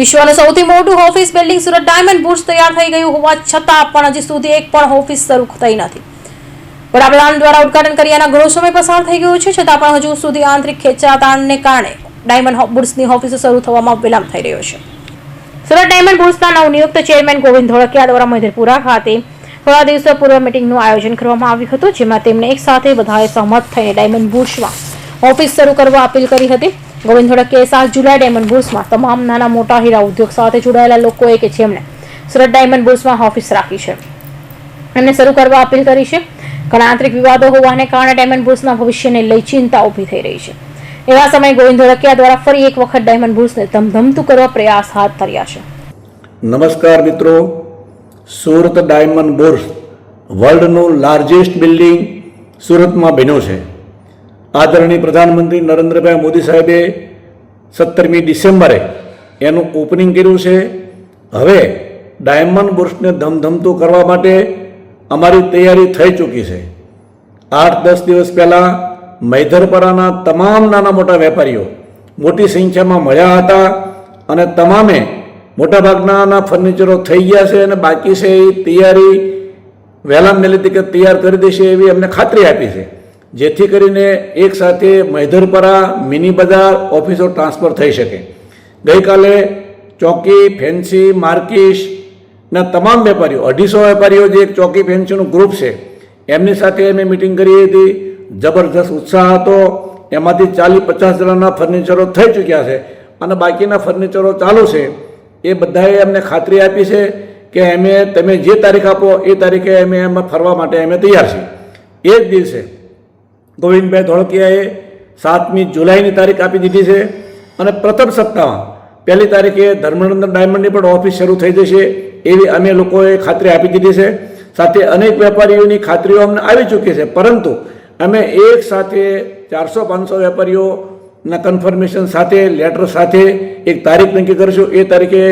વિશ્વનું સૌથી મોટું office building Surat diamond bourse તૈયાર થઈ ગયું હોવા છતાં પણ હજી સુધી એક પણ ઓફિસ શરૂ થઈ નથી. વડાપ્રધાન દ્વારા ઉદઘાટન કર્યાના ઘણો સમય પસાર થઈ ગયો છે, છતાં પણ હજુ સુધી આંતરિક ખેંચાતાણને કારણે ડાયમંડ બુર્સની ઓફિસો શરૂ થવામાં વિલંબ થઈ રહ્યો છે. સુરત ડાયમંડ બુર્સના નવનિયુક્ત ચેરમેન ગોવિંદ ધોળકિયા દ્વારા મધેરપુરા ખાતે થોડા દિવસો પૂર્વ મિટિંગનું આયોજન કરવામાં આવ્યું હતું, જેમાં તેમણે એક સાથે બધાએ સહમત થઈને ડાયમંડ બુર્સમાં ઓફિસ શરૂ કરવા અપીલ કરી હતી. ગોવિંદ ધોળકિયાએ સાત જુલાઈ ડાયમંડ બુલ્સમાં તમામ નાના મોટા હીરા ઉદ્યોગ સાથે જોડાયેલા લોકોએ કે જેમણે સુરત ડાયમંડ બુલ્સમાં ઓફિસ રાખી છે. એમને શરૂ કરવા અપીલ કરી છે. ઘણા આંતરિક વિવાદો હોવાને કારણે ડાયમંડ બુર્સના ભવિષ્યને લઈ ચિંતા ઊભી થઈ રહી છે. એવા સમયે ગોવિંદ ધોળકિયા દ્વારા ફરી એક વખત ડાયમંડ બુર્સને ધમધમતું કરવા પ્રયાસ હાથ ધર્યા છે. નમસ્કાર મિત્રો. સુરત ડાયમંડ બુર્સ વર્લ્ડનું લાર્જેસ્ટ બિલ્ડિંગ સુરતમાં બન્યું છે. આદરણીય પ્રધાનમંત્રી નરેન્દ્રભાઈ મોદી સાહેબે સત્તરમી ડિસેમ્બરે એનું ઓપનિંગ કર્યું છે. હવે ડાયમંડ બુર્સને ધમધમતું કરવા માટે અમારી તૈયારી થઈ ચૂકી છે. આઠ દસ દિવસ પહેલાં મૈધરપરાના તમામ નાના મોટા વેપારીઓ મોટી સંખ્યામાં મળ્યા હતા અને તમામે મોટાભાગના ફર્નિચરો થઈ ગયા છે અને બાકી છે એ તૈયારી વહેલા મેલી કે તૈયાર કરી દેશે એવી અમને ખાતરી આપી છે. જેથી કરીને એકસાથે મૈધરપરા મિની બજાર, ઓફિસો ટ્રાન્સફર થઈ શકે. ગઈકાલે ચોકી, ફેન્સી માર્કિશના તમામ વેપારીઓ, અઢીસો વેપારીઓ જે એક ચોકી, ફેન્સીનું ગ્રુપ છે, એમની સાથે અમે મિટિંગ કરી હતી. જબરજસ્ત ઉત્સાહ હતો. એમાંથી ચાલીસ, પચાસ જણાના ફર્નિચરો થઈ ચૂક્યા છે અને બાકીના ફર્નિચરો ચાલુ છે. એ બધાએ અમને ખાતરી આપી છે કે અમે, તમે જે તારીખ આપો, એ તારીખે અમે એમાં ફરવા માટે અમે તૈયાર છીએ. એ જ દિવસે ગોવિંદભાઈ ધોળકિયાએ સાતમી જુલાઈની તારીખ આપી દીધી છે અને પ્રથમ સપ્તાહમાં પહેલી તારીખે ધર્મનંદન ડાયમંડની પણ ઓફિસ શરૂ થઈ જશે એવી અમે લોકોએ ખાતરી આપી દીધી છે. સાથે અનેક વેપારીઓની ખાતરીઓ અમને આવી ચૂકી છે. પરંતુ અમે એક સાથે ચારસો પાંચસો વેપારીઓના કન્ફર્મેશન સાથે લેટર સાથે એક તારીખ નક્કી કરીશું. એ તારીખે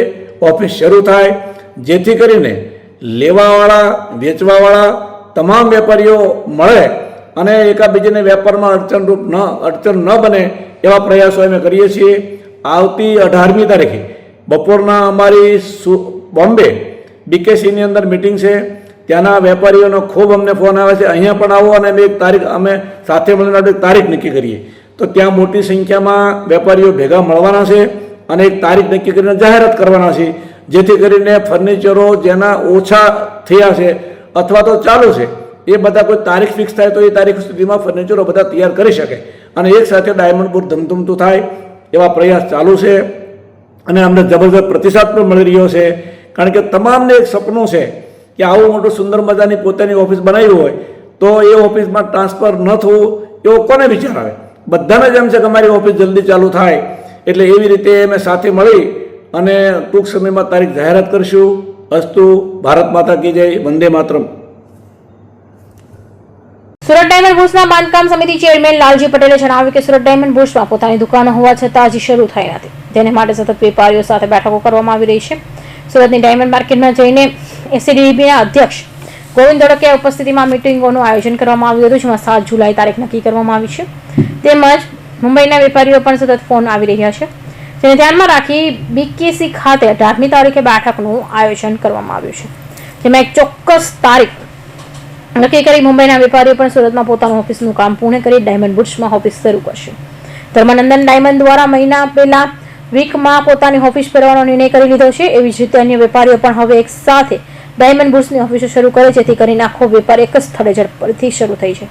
ઓફિસ શરૂ થાય. જેથી કરીને લેવાવાળા, વેચવાવાળા તમામ વેપારીઓ મળે અને એકાબીજાને વેપારમાં અડચણરૂપ ન, અડચણ ન બને એવા પ્રયાસો અમે કરીએ છીએ. આવતી અઢારમી તારીખે બપોરના અમારી બોમ્બે બીકેસીની અંદર મિટિંગ છે. ત્યાંના વેપારીઓનો ખૂબ અમને ફોન આવે છે. અહીંયા પણ આવો અને અમે એક તારીખ, અમે સાથે મળીને એક તારીખ નક્કી કરીએ. તો ત્યાં મોટી સંખ્યામાં વેપારીઓ ભેગા મળવાના છે અને એક તારીખ નક્કી કરીને જાહેરાત કરવાના છે. જેથી કરીને ફર્નિચરો જેના ઓછા થયા છે અથવા તો ચાલુ છે એ બધા કોઈ તારીખ ફિક્સ થાય તો એ તારીખ સુધીમાં ફર્નિચરો બધા તૈયાર કરી શકે. અને એક સાથે ડાયમંડ બુર ધમધમતું થાય, એવા પ્રયાસ ચાલુ છે. અને અમને જબરદસ્ત પ્રતિસાદ પણ મળી રહ્યો છે. કારણ કે તમામને એક સપનું છે કે આવું મોટું સુંદર મજાની પોતાની ઓફિસ બનાવી હોય, તો એ ઓફિસમાં ટ્રાન્સફર ન થવું, એવો કોને વિચાર આવે? બધાને જ એમ છે કે અમારી ઓફિસ જલ્દી ચાલુ થાય. એટલે એવી રીતે અમે સાથે મળી અને ટૂંક સમયમાં તારીખ જાહેરાત કરીશું. અસ્તુ, ભારત માતા કી જય, વંદે માતરમ. સુરત ડાયમંડ બુર્સના બાંધકામ સમિતિ ચેરમેન લાલજી પટેલે જણાવ્યું કે સુરત ડાયમંડ બુર્સમાં પોતાની દુકાનો હોવા છતાં હજી શરૂ થઈ નથી. તેને માટે સતત વેપારીઓ સાથે બેઠકો કરવામાં આવી રહી છે. સુરતની ડાયમંડ માર્કેટમાં જઈને એસીડીબીના અધ્યક્ષ ગોવિંદ ધોળકિયા ઉપસ્થિતિમાં મિટિંગોનું આયોજન કરવામાં આવ્યું હતું, જેમાં સાત જુલાઈ તારીખ નક્કી કરવામાં આવી છે. તેમજ મુંબઈના વેપારીઓ પણ સતત ફોન આવી રહ્યા છે. જેને ધ્યાનમાં રાખી બીકેસી ખાતે અઢારમી તારીખે બેઠકનું આયોજન કરવામાં આવ્યું છે. જેમાં એક ચોક્કસ તારીખ નક્કી કરી મુંબઈના વેપારીઓ પણ સુરતમાં પોતાનું ઓફિસનું કામ પૂર્ણ કરી ડાયમંડ બુટ્સમાં ઓફિસ શરૂ કરશે. ધર્માનંદન ડાયમંડ દ્વારા મહિના પહેલા વીકમાં પોતાની ઓફિસ ફેરવાનો નિર્ણય કરી લીધો છે. એવી જ રીતે અન્ય વેપારીઓ પણ હવે એક સાથે ડાયમંડ બુટ્સની ઓફિસો શરૂ કરે, જેથી કરીને આખો વેપાર એક જ સ્થળે ઝડપથી શરૂ થઈ છે